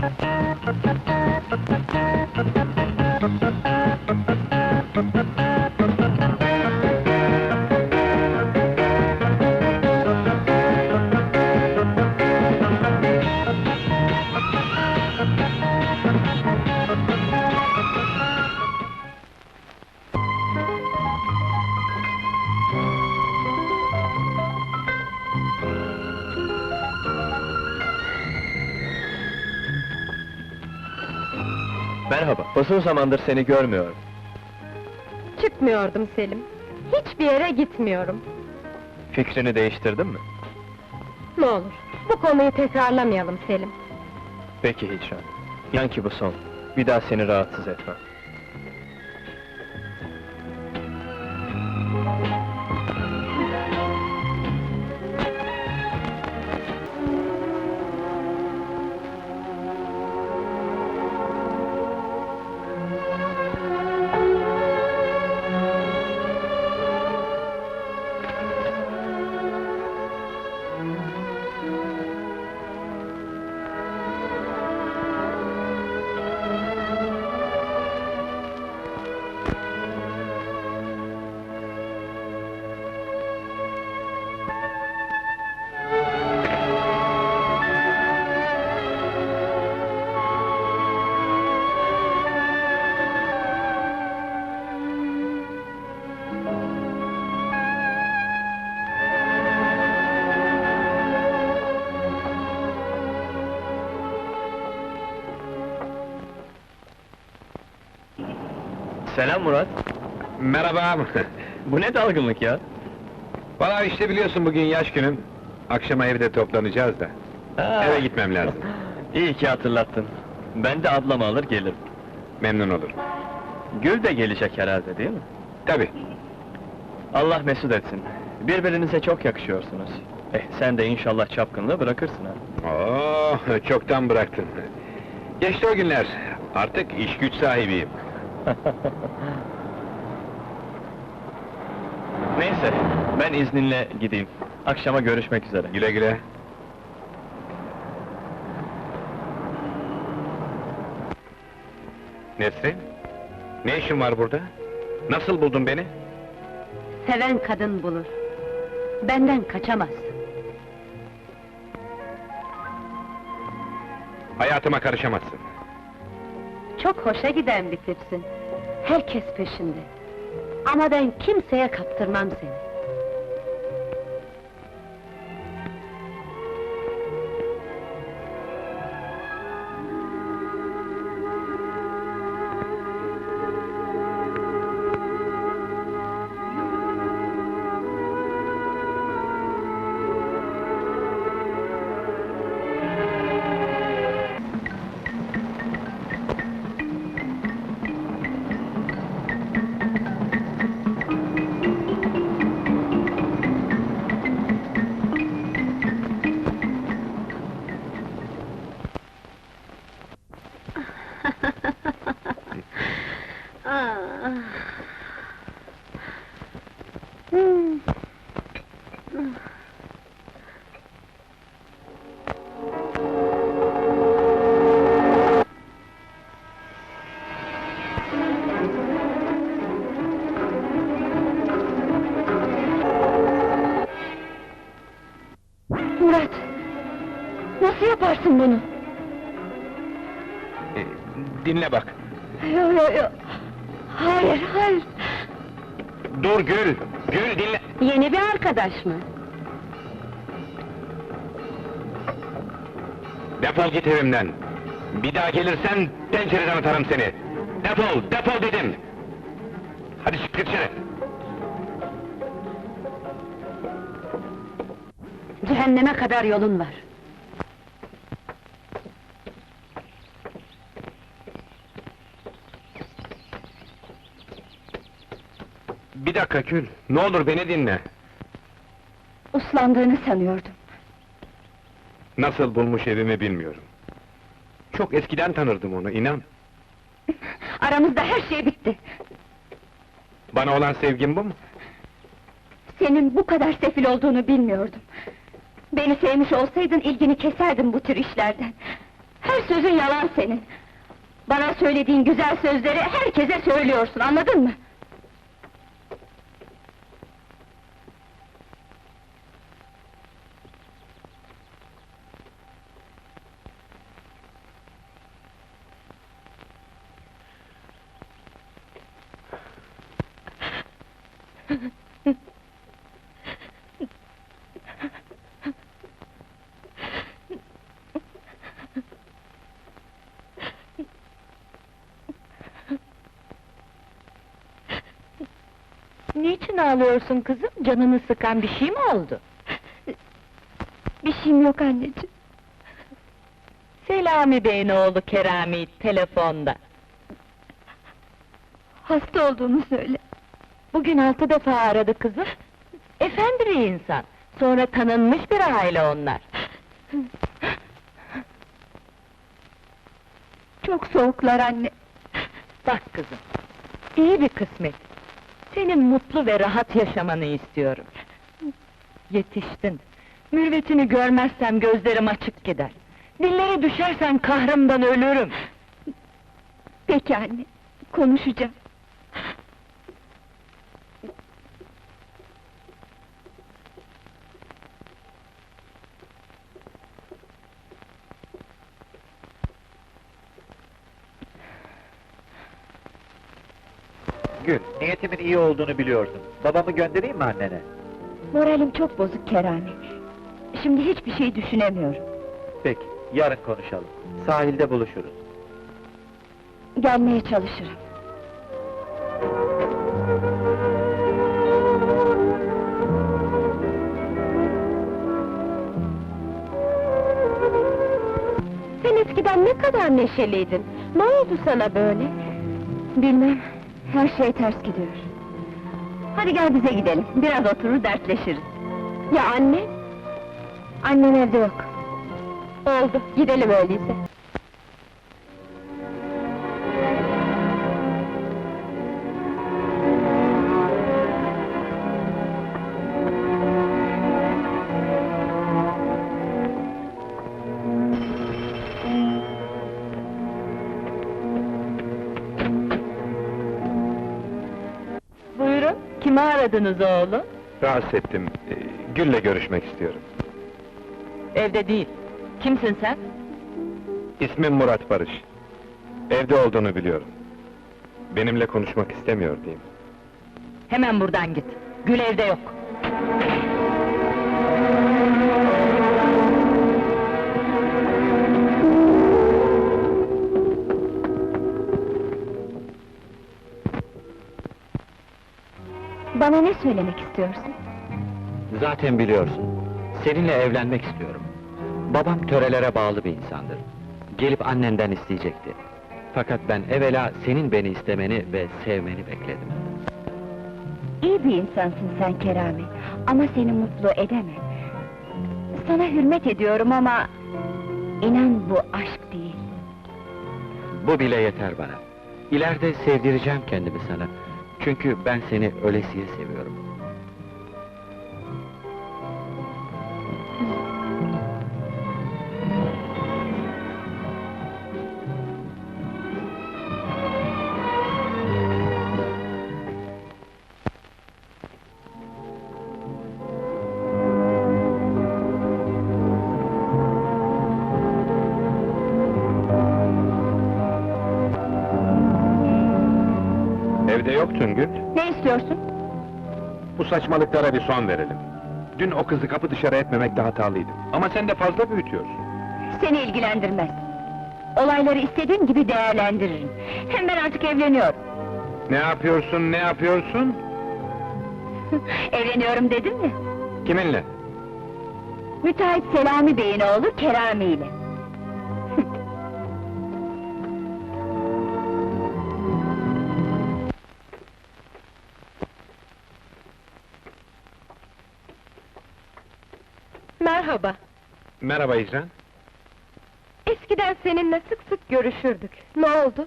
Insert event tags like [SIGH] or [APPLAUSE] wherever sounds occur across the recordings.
Thank you. Uzun zamandır seni görmüyorum. Çıkmıyordum Selim. Hiçbir yere gitmiyorum. Fikrini değiştirdin mi? Ne olur, bu konuyu tekrarlamayalım Selim. Peki Hicran. İnan ki bu son. Bir daha seni rahatsız etmem. Selam Murat. Merhaba. Bu ne dalgınlık ya? Valla işte biliyorsun bugün yaş günüm. Akşama evde toplanacağız da. Ha. Eve gitmem lazım. [LAUGHS] İyi ki hatırlattın. Ben de ablamı alır gelirim. Memnun olurum. Gül de gelecek herhalde değil mi? Tabii. Allah mesut etsin. Birbirinize çok yakışıyorsunuz. Eh, sen de inşallah çapkınlığı bırakırsın ha. Oo, çoktan bıraktın. Geçti o günler. Artık iş güç sahibiyim. [LAUGHS] Neyse, ben izninle gideyim. Akşama görüşmek üzere. Güle güle. Nesrin? Ne işin var burada? Nasıl buldun beni? Seven kadın bulur. Benden kaçamazsın. Hayatıma karışamazsın. Çok hoşa giden bir tipsin. Herkes peşinde. Ama ben kimseye kaptırmam seni. Nasıl yaparsın bunu? Ee, dinle bak. Yo yo yo! Hayır, hayır! Dur Gül! Gül dinle! Yeni bir arkadaş mı? Defol git evimden! Bir daha gelirsen pencereden atarım seni! Defol, defol dedim! Hadi çık dışarı! Cehenneme kadar yolun var. Bir dakika Gül, ne olur beni dinle! Uslandığını sanıyordum. Nasıl bulmuş evimi bilmiyorum. Çok eskiden tanırdım onu, inan. Aramızda her şey bitti. Bana olan sevgin bu mu? Senin bu kadar sefil olduğunu bilmiyordum. Beni sevmiş olsaydın ilgini keserdin bu tür işlerden. Her sözün yalan senin. Bana söylediğin güzel sözleri herkese söylüyorsun, anladın mı? Niçin ağlıyorsun kızım? Canını sıkan bir şey mi oldu? Bir şeyim yok anneciğim. Selami Bey'in oğlu Kerami telefonda. Hasta olduğunu söyle. Bugün altı defa aradı kızım. Efendi bir insan. Sonra tanınmış bir aile onlar. Çok soğuklar anne. Bak kızım, iyi bir kısmet. Senin mutlu ve rahat yaşamanı istiyorum. Yetiştin. Mürvetini görmezsem gözlerim açık gider. Dillere düşersen kahrımdan ölürüm. Peki anne, konuşacağım. Gül, niyetimin iyi olduğunu biliyorsun. Babamı göndereyim mi annene? Moralim çok bozuk Kerami. Şimdi hiçbir şey düşünemiyorum. Peki, yarın konuşalım. Sahilde buluşuruz. Gelmeye çalışırım. Sen eskiden ne kadar neşeliydin. Ne oldu sana böyle? Bilmem, her şey ters gidiyor. Hadi gel bize gidelim, biraz oturur dertleşiriz. Ya anne? Annem evde yok. Oldu, gidelim öyleyse. Kimi aradınız oğlum? Rahatsız ettim. Ee, Gül'le görüşmek istiyorum. Evde değil. Kimsin sen? İsmim Murat Barış. Evde olduğunu biliyorum. Benimle konuşmak istemiyor diyeyim. Hemen buradan git. Gül evde yok. Bana ne söylemek istiyorsun? Zaten biliyorsun. Seninle evlenmek istiyorum. Babam törelere bağlı bir insandır. Gelip annenden isteyecekti. Fakat ben evvela senin beni istemeni ve sevmeni bekledim. İyi bir insansın sen Kerami, ama seni mutlu edemem. Sana hürmet ediyorum ama... ...inan bu aşk değil. Bu bile yeter bana. İleride sevdireceğim kendimi sana. Çünkü ben seni ölesiye seviyorum. Saçmalıklara bir son verelim. Dün o kızı kapı dışarı etmemekte hatalıydım. Ama sen de fazla büyütüyorsun. Seni ilgilendirmez. Olayları istediğim gibi değerlendiririm. Hem ben artık evleniyorum. Ne yapıyorsun, ne yapıyorsun? [LAUGHS] Evleniyorum dedim mi? Kiminle? Müteahhit Selami Bey'in oğlu Kerami ile. Merhaba. Merhaba İcran. Eskiden seninle sık sık görüşürdük. Ne oldu?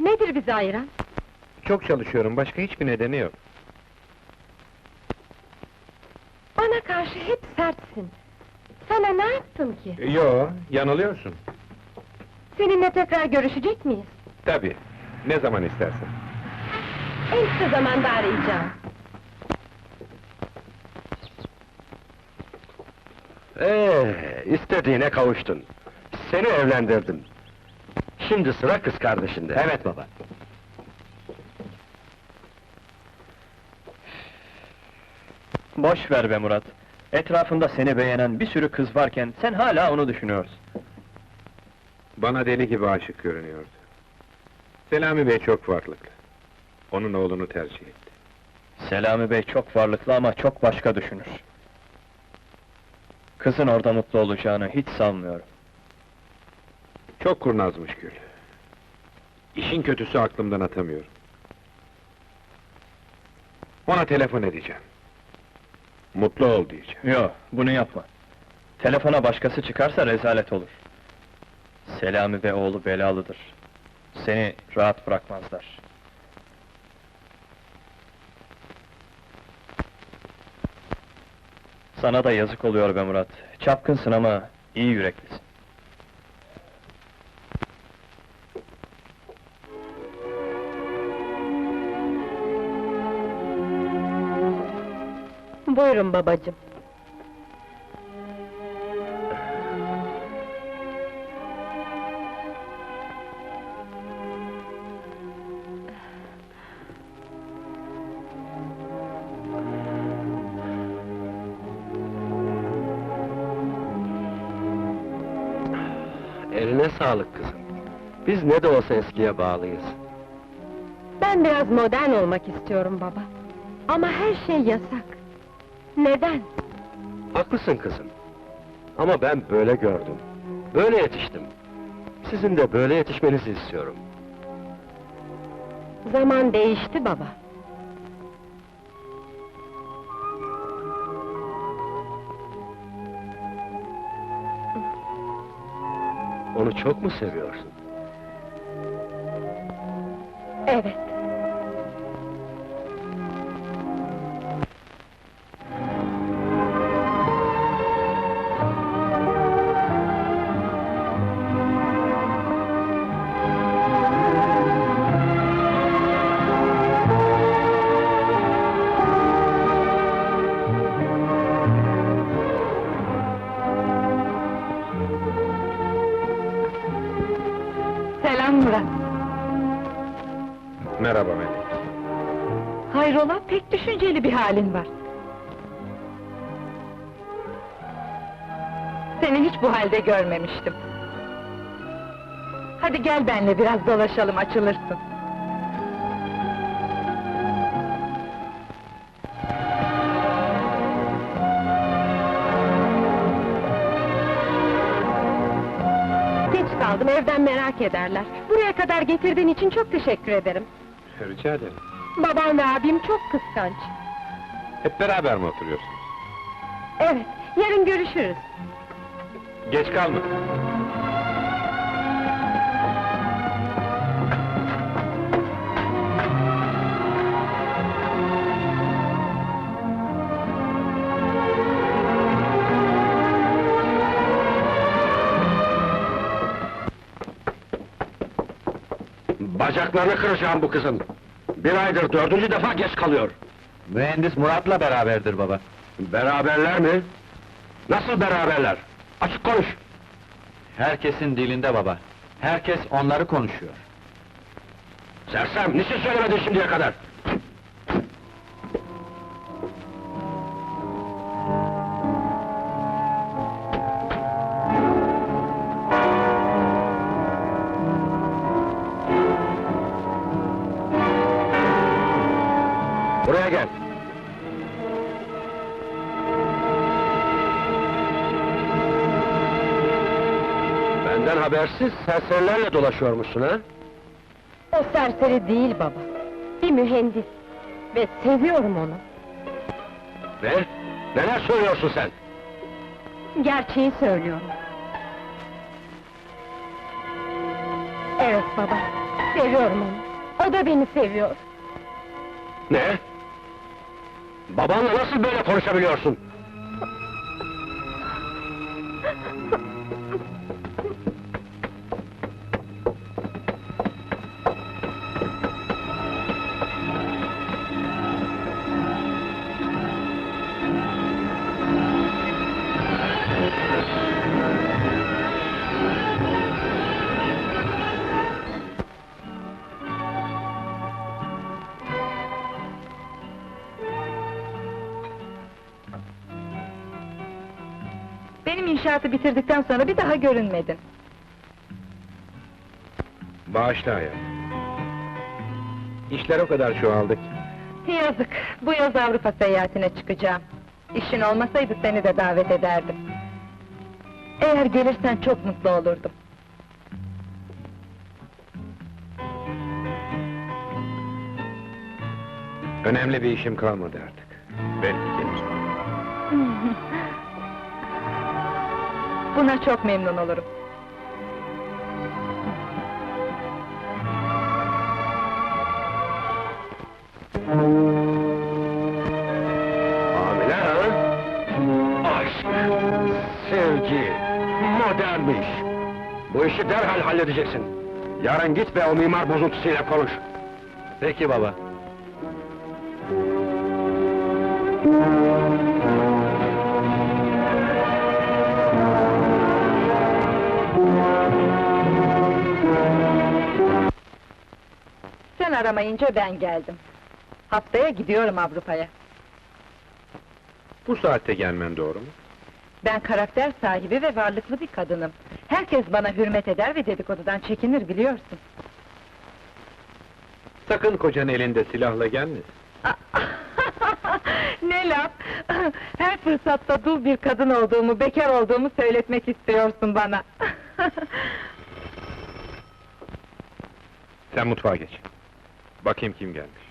Nedir bizi ayıran? Çok çalışıyorum, başka hiçbir nedeni yok. Bana karşı hep sertsin. Sana ne yaptım ki? Yo, yanılıyorsun. Seninle tekrar görüşecek miyiz? Tabii, ne zaman istersen. En kısa zamanda arayacağım. Ee, istediğine kavuştun. Seni evlendirdim. Şimdi sıra kız kardeşinde. Evet baba. Boş ver be Murat. Etrafında seni beğenen bir sürü kız varken sen hala onu düşünüyorsun. Bana deli gibi aşık görünüyordu. Selami Bey çok varlıklı. Onun oğlunu tercih etti. Selami Bey çok varlıklı ama çok başka düşünür. Kızın orada mutlu olacağını hiç sanmıyorum. Çok kurnazmış Gül. İşin kötüsü aklımdan atamıyorum. Ona telefon edeceğim. Mutlu ol diyeceğim. Yo, bunu yapma. Telefona başkası çıkarsa rezalet olur. Selami ve oğlu belalıdır. Seni rahat bırakmazlar. Sana da yazık oluyor be Murat. Çapkınsın ama iyi yüreklisin. Buyurun babacığım. Sağlık kızım. Biz ne de olsa eskiye bağlıyız. Ben biraz modern olmak istiyorum baba. Ama her şey yasak. Neden? Haklısın kızım. Ama ben böyle gördüm. Böyle yetiştim. Sizin de böyle yetişmenizi istiyorum. Zaman değişti baba. Onu çok mu seviyorsun? Evet. Seni hiç bu halde görmemiştim. Hadi gel benle biraz dolaşalım, açılırsın. Geç kaldım, evden merak ederler. Buraya kadar getirdiğin için çok teşekkür ederim. Rica ederim. Babam ve abim çok kıskanç. Hep beraber mi oturuyorsunuz? Evet, yarın görüşürüz. Geç kalma. Bacaklarını kıracağım bu kızın. Bir aydır dördüncü defa geç kalıyor. Mühendis Murat'la beraberdir baba. Beraberler mi? Nasıl beraberler? Açık konuş. Herkesin dilinde baba. Herkes onları konuşuyor. Sersem, niçin söylemedin şimdiye kadar? Habersiz serserilerle dolaşıyormuşsun ha? O serseri değil baba. Bir mühendis. Ve seviyorum onu. Ne? Neler söylüyorsun sen? Gerçeği söylüyorum. Evet baba, seviyorum onu. O da beni seviyor. Ne? Babanla nasıl böyle konuşabiliyorsun? İnşaatı bitirdikten sonra bir daha görünmedin. Bağışla hayat. İşler o kadar çoğaldı ki. Yazık, bu yaz Avrupa seyahatine çıkacağım. İşin olmasaydı seni de davet ederdim. Eğer gelirsen çok mutlu olurdum. Önemli bir işim kalmadı artık. Belki gelir. Buna çok memnun olurum. Hamile ha? Aşk, sevgi, modern bir iş. Bu işi derhal halledeceksin. Yarın git ve o mimar bozuntusuyla konuş. Peki baba. Aramayınca ben geldim. Haftaya gidiyorum Avrupa'ya. Bu saatte gelmen doğru mu? Ben karakter sahibi ve varlıklı bir kadınım. Herkes bana hürmet eder ve dedikodudan çekinir biliyorsun. Sakın kocan elinde silahla gelmesin. [LAUGHS] ne laf! Her fırsatta dul bir kadın olduğumu, bekar olduğumu söyletmek istiyorsun bana. [LAUGHS] Sen mutfağa geç. Bakayım kim gelmiş.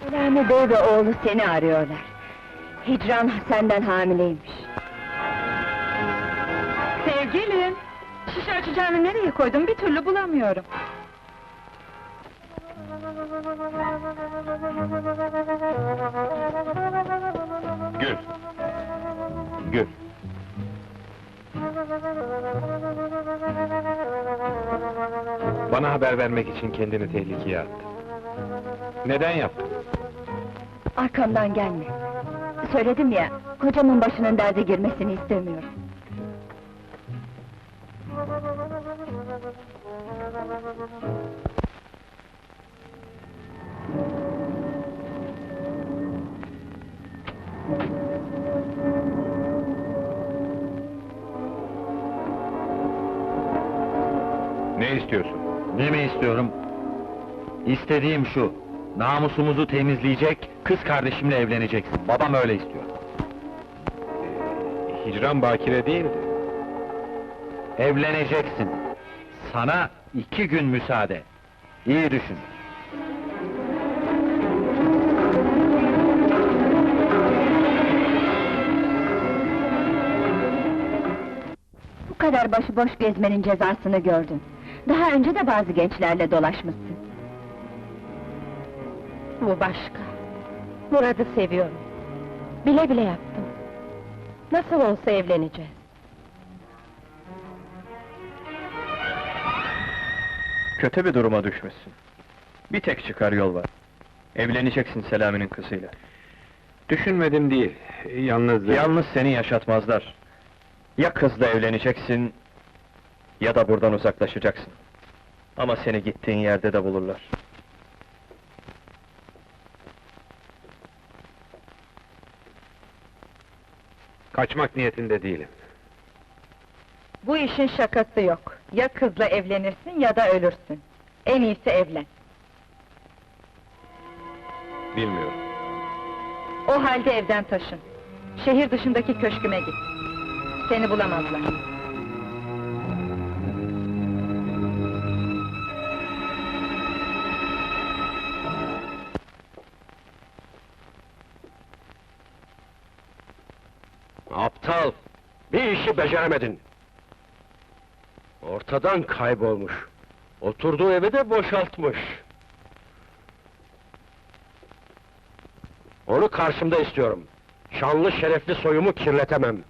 Selami Bey ve oğlu seni arıyorlar. Hicran senden hamileymiş. Sevgilim! Şişe açacağını nereye koydum bir türlü bulamıyorum. Gül. Gül. Bana haber vermek için kendini tehlikeye attın. Neden yaptın? Arkamdan gelme. Söyledim ya, kocamın başının derde girmesini istemiyorum. Ne istiyorsun? Ne mi istiyorum? İstediğim şu. Namusumuzu temizleyecek, kız kardeşimle evleneceksin. Babam öyle istiyor. Hicran bakire değildi. Evleneceksin. Sana iki gün müsaade. İyi düşün. Bu kadar başıboş gezmenin cezasını gördün. Daha önce de bazı gençlerle dolaşmışsın. Bu başka. Murat'ı seviyorum. Bile bile yaptım. Nasıl olsa evleneceğiz. Kötü bir duruma düşmüşsün. Bir tek çıkar yol var. Evleneceksin Selami'nin kızıyla. Düşünmedim değil. Yalnız... Yalnız seni yaşatmazlar. Ya kızla evleneceksin... ...ya da buradan uzaklaşacaksın. Ama seni gittiğin yerde de bulurlar. Kaçmak niyetinde değilim. Bu işin şakası yok. Ya kızla evlenirsin ya da ölürsün. En iyisi evlen. Bilmiyorum. O halde evden taşın. Şehir dışındaki köşküme git. Seni bulamazlar. İşi beceremedin. Ortadan kaybolmuş. Oturduğu evi de boşaltmış. Onu karşımda istiyorum. Şanlı şerefli soyumu kirletemem.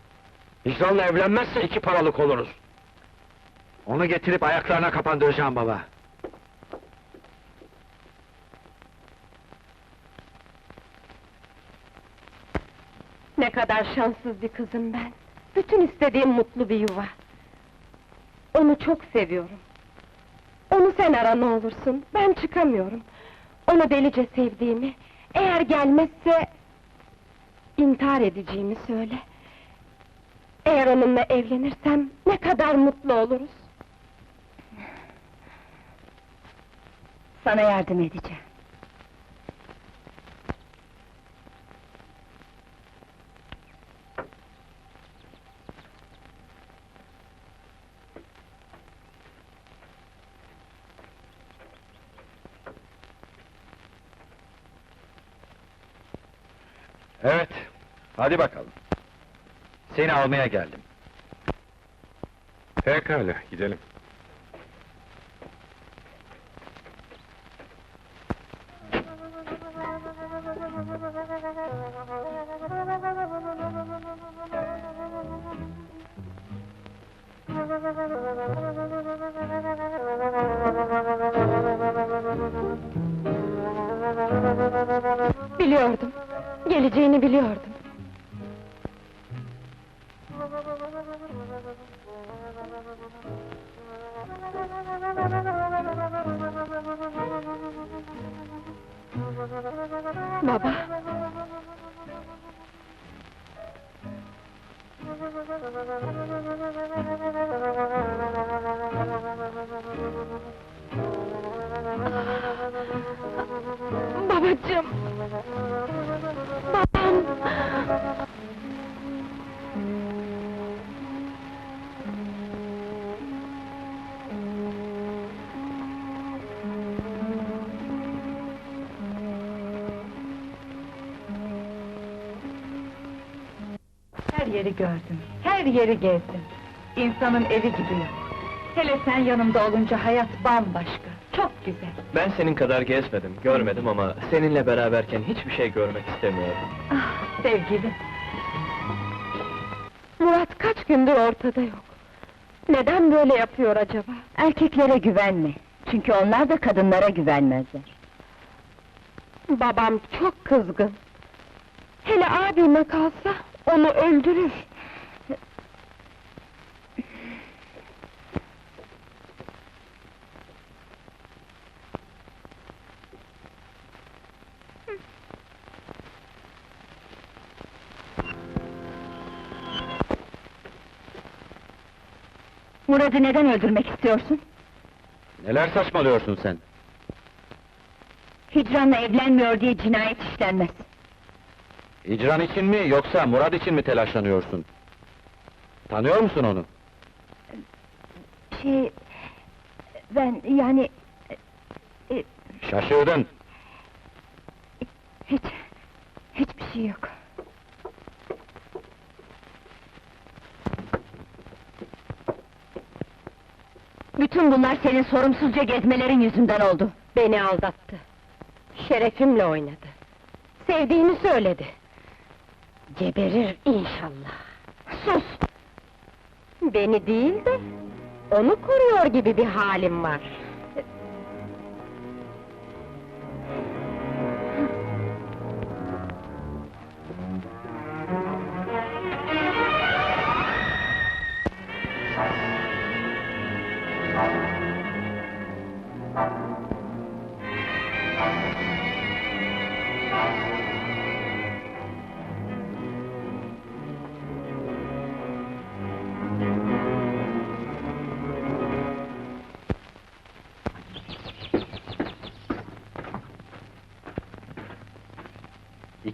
Hicran'la evlenmezse iki paralık oluruz. Onu getirip ayaklarına kapandıracağım baba. Ne kadar şanssız bir kızım ben. Bütün istediğim mutlu bir yuva. Onu çok seviyorum. Onu sen ara ne olursun, ben çıkamıyorum. Onu delice sevdiğimi, eğer gelmezse... ...intihar edeceğimi söyle. Eğer onunla evlenirsem, ne kadar mutlu oluruz. Sana yardım edeceğim. Evet, hadi bakalım. Seni almaya geldim. Pekala, gidelim. Biliyordum, geleceğini biliyordum. Baba. Babacığım. Her yeri gördüm, her yeri gezdim. İnsanın evi gibi yok. Hele sen yanımda olunca hayat bambaşka, çok güzel. Ben senin kadar gezmedim, görmedim ama seninle beraberken hiçbir şey görmek istemiyorum. Ah sevgilim, Murat kaç gündür ortada yok. Neden böyle yapıyor acaba? Erkeklere güvenme. Çünkü onlar da kadınlara güvenmezler. Babam çok kızgın. Hele abime kalsa onu öldürür. Murat'ı neden öldürmek istiyorsun? Neler saçmalıyorsun sen? Hicran'la evlenmiyor diye cinayet işlenmez. İcran için mi yoksa Murat için mi telaşlanıyorsun? Tanıyor musun onu? Şey... Ben yani... e, Şaşırdın. Hiç... Hiçbir şey yok. Bütün bunlar senin sorumsuzca gezmelerin yüzünden oldu. Beni aldattı. Şerefimle oynadı. Sevdiğini söyledi. Geberir inşallah. Sus! Beni değil de, onu koruyor gibi bir halim var.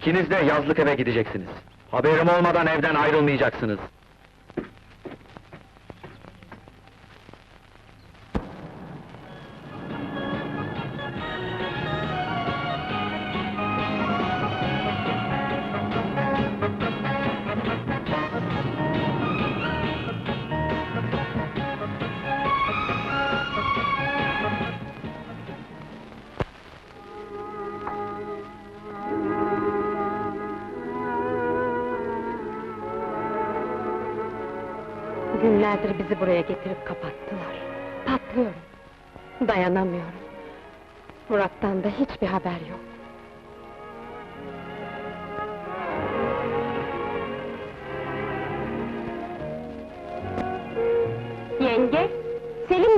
İkiniz de yazlık eve gideceksiniz. Haberim olmadan evden ayrılmayacaksınız. Günlerdir bizi buraya getirip kapattılar. Patlıyorum. Dayanamıyorum. Murat'tan da hiçbir haber yok. Yenge,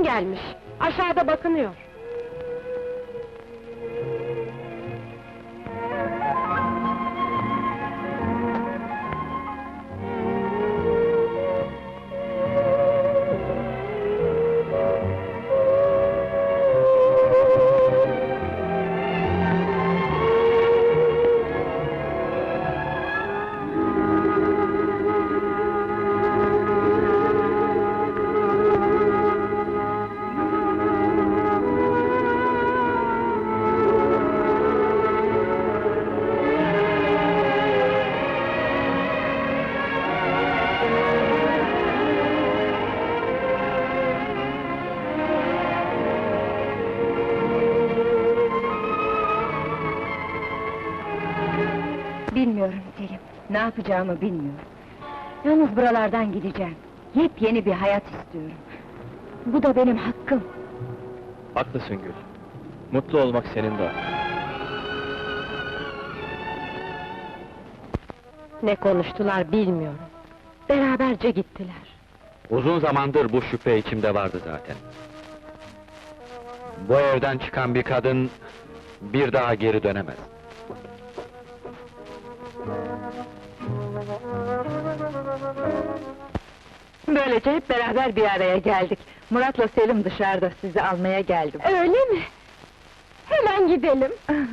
gelmiş. Aşağıda bakınıyor. Yapacağımı bilmiyorum. Yalnız buralardan gideceğim. Yepyeni bir hayat istiyorum. Bu da benim hakkım. Haklısın Gül. Mutlu olmak senin de hakkın. Ne konuştular bilmiyorum. Beraberce gittiler. Uzun zamandır bu şüphe içimde vardı zaten. Bu evden çıkan bir kadın bir daha geri dönemez. Böylece hep beraber bir araya geldik. Murat'la Selim dışarıda, sizi almaya geldim. Öyle mi? Hemen gidelim. [LAUGHS]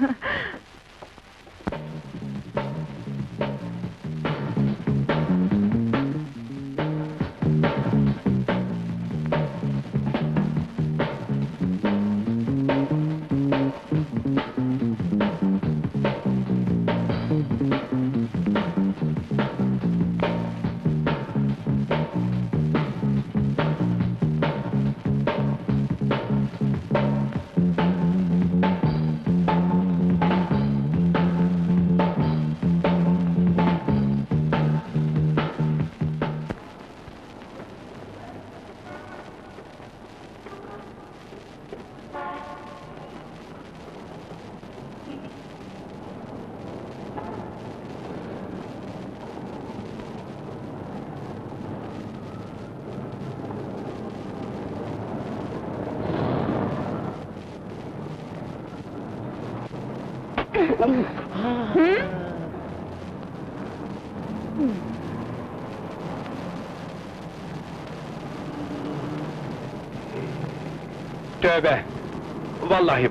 Tövbe! Vallahi.